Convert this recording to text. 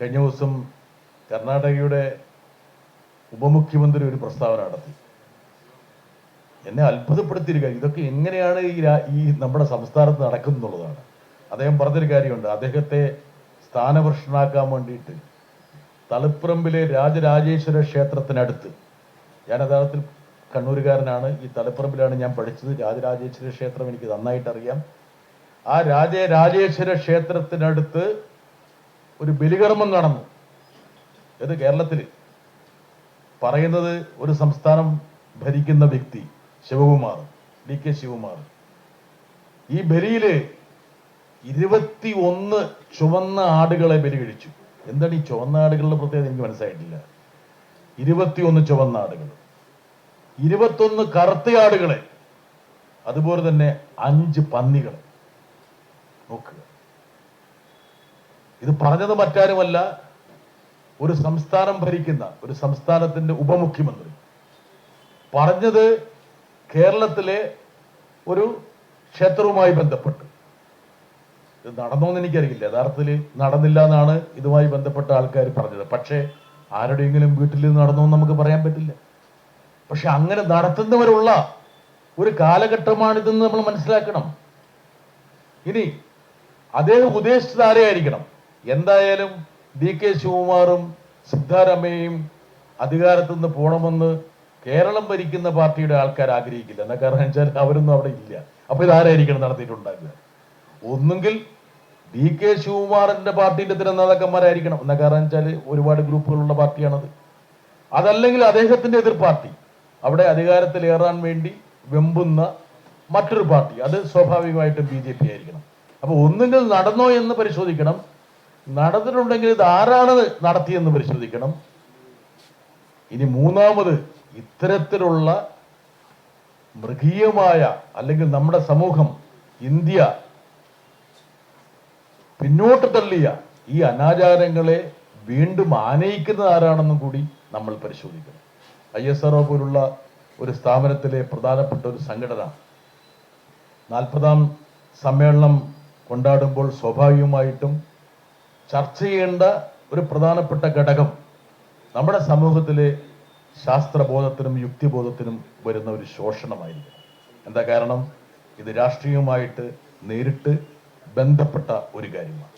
കഴിഞ്ഞ ദിവസം കർണാടകയുടെ ഉപമുഖ്യമന്ത്രി ഒരു പ്രസ്താവന നടത്തി. എന്നെ അത്ഭുതപ്പെടുത്തിയൊരു കാര്യം ഇതൊക്കെ എങ്ങനെയാണ് ഈ ഈ നമ്മുടെ സംസ്ഥാനത്ത് നടക്കുന്നുള്ളതാണ്. അദ്ദേഹം പറഞ്ഞൊരു കാര്യമുണ്ട്. അദ്ദേഹത്തെ സ്ഥാനഭ്രഷ്ടനാക്കാൻ വേണ്ടിയിട്ട് തളിപ്പറമ്പിലെ രാജരാജേശ്വര ക്ഷേത്രത്തിനടുത്ത് ഞാൻ യഥാർത്ഥത്തിൽ കണ്ണൂരുകാരനാണ്. ഈ തളിപ്പറമ്പിലാണ് ഞാൻ പഠിച്ചത്. രാജരാജേശ്വര ക്ഷേത്രം എനിക്ക് നന്നായിട്ട് അറിയാം ആ രാജരാജേശ്വര ക്ഷേത്രത്തിനടുത്ത് ഒരു ബലികർമ്മം നടന്നു. ഇത് കേരളത്തിൽ പറയുന്നത് ഒരു സംസ്ഥാനം ഭരിക്കുന്ന വ്യക്തി ശിവകുമാർ ഡി കെ ശിവകുമാർ. ഈ ബലിയിൽ ഇരുപത്തി ഒന്ന് ചുവന്ന ആടുകളെ ബലി കഴിച്ചു എന്താണ് ഈ ചുവന്ന ആടുകളുടെ പ്രത്യേകത എനിക്ക് മനസ്സിലായിട്ടില്ല. ഇരുപത്തിയൊന്ന് ചുവന്ന ആടുകൾ. ഇരുപത്തൊന്ന് കറുത്ത ആടുകളെ. അതുപോലെ തന്നെ അഞ്ച് പന്നികൾ. നോക്കുക. ഇത് പറഞ്ഞത് മറ്റാരുമല്ല ഒരു സംസ്ഥാനം ഭരിക്കുന്ന ഒരു സംസ്ഥാനത്തിന്റെ ഉപമുഖ്യമന്ത്രി. പറഞ്ഞത് കേരളത്തിലെ ഒരു ക്ഷേത്രവുമായി ബന്ധപ്പെട്ട്. ഇത് നടന്നോന്ന് എനിക്കറിയില്ല. യഥാർത്ഥത്തിൽ നടന്നില്ല എന്നാണ് ഇതുമായി ബന്ധപ്പെട്ട ആൾക്കാർ പറഞ്ഞത്. പക്ഷേ ആരുടെയെങ്കിലും വീട്ടിൽ നടന്നോ എന്ന് നമുക്ക് പറയാൻ പറ്റില്ല. പക്ഷെ അങ്ങനെ നടത്തുന്നവരുള്ള ഒരു കാലഘട്ടമാണിതെന്ന് നമ്മൾ മനസ്സിലാക്കണം. ഇനി അദ്ദേഹം ഉദ്ദേശിച്ചത് ആരെയായിരിക്കണം? എന്തായാലും ഡി കെ ശിവകുമാറും സിദ്ധാരമയും അധികാരത്തു നിന്ന് പോകണമെന്ന് കേരളം ഭരിക്കുന്ന പാർട്ടിയുടെ ആൾക്കാർ ആഗ്രഹിക്കില്ല. എന്നാ കാരണം വെച്ചാൽ അവരൊന്നും അവിടെ ഇല്ല. അപ്പൊ ഇതാരായിരിക്കണം നടത്തിയിട്ടുണ്ടാക്കുക ഒന്നുകിൽ ഡി കെ ശിവകുമാറിന്റെ പാർട്ടിന്റെ തന്നെ നേതാക്കന്മാരായിരിക്കണം എന്നാ കാരണം വെച്ചാൽ ഒരുപാട് ഗ്രൂപ്പുകളുള്ള പാർട്ടിയാണത്. അതല്ലെങ്കിൽ അദ്ദേഹത്തിന്റെ എതിർ പാർട്ടി. അവിടെ അധികാരത്തിലേറാൻ വേണ്ടി വെമ്പുന്ന മറ്റൊരു പാർട്ടി. അത് സ്വാഭാവികമായിട്ടും ബി ജെ പി ആയിരിക്കണം. അപ്പൊ ഒന്നുകിൽ നടന്നോ എന്ന് പരിശോധിക്കണം. നടന്നിട്ടുണ്ടെങ്കിൽ ഇത് ആരാണ് നടത്തിയെന്ന് പരിശോധിക്കണം. ഇനി മൂന്നാമത് ഇത്തരത്തിലുള്ള മൃഗീയമായ അല്ലെങ്കിൽ നമ്മുടെ സമൂഹം ഇന്ത്യ പിന്നോട്ട് തള്ളിയ ഈ അനാചാരങ്ങളെ വീണ്ടും ആനയിക്കുന്നത് ആരാണെന്നും കൂടി നമ്മൾ പരിശോധിക്കണം. ഐ എസ് ആർ പോലുള്ള ഒരു സ്ഥാപനത്തിലെ പ്രധാനപ്പെട്ട ഒരു സംഘടന നാൽപ്പതാം സമ്മേളനം കൊണ്ടാടുമ്പോൾ സ്വാഭാവികമായിട്ടും ചർച്ച ചെയ്യേണ്ട ഒരു പ്രധാനപ്പെട്ട ഘടകം നമ്മുടെ സമൂഹത്തിലെ ശാസ്ത്രബോധത്തിനും യുക്തിബോധത്തിനും വരുന്ന ഒരു ശോഷണമായിരിക്കും എന്താ കാരണം? ഇത് രാഷ്ട്രീയവുമായിട്ട് നേരിട്ട് ബന്ധപ്പെട്ട ഒരു കാര്യമാണ്.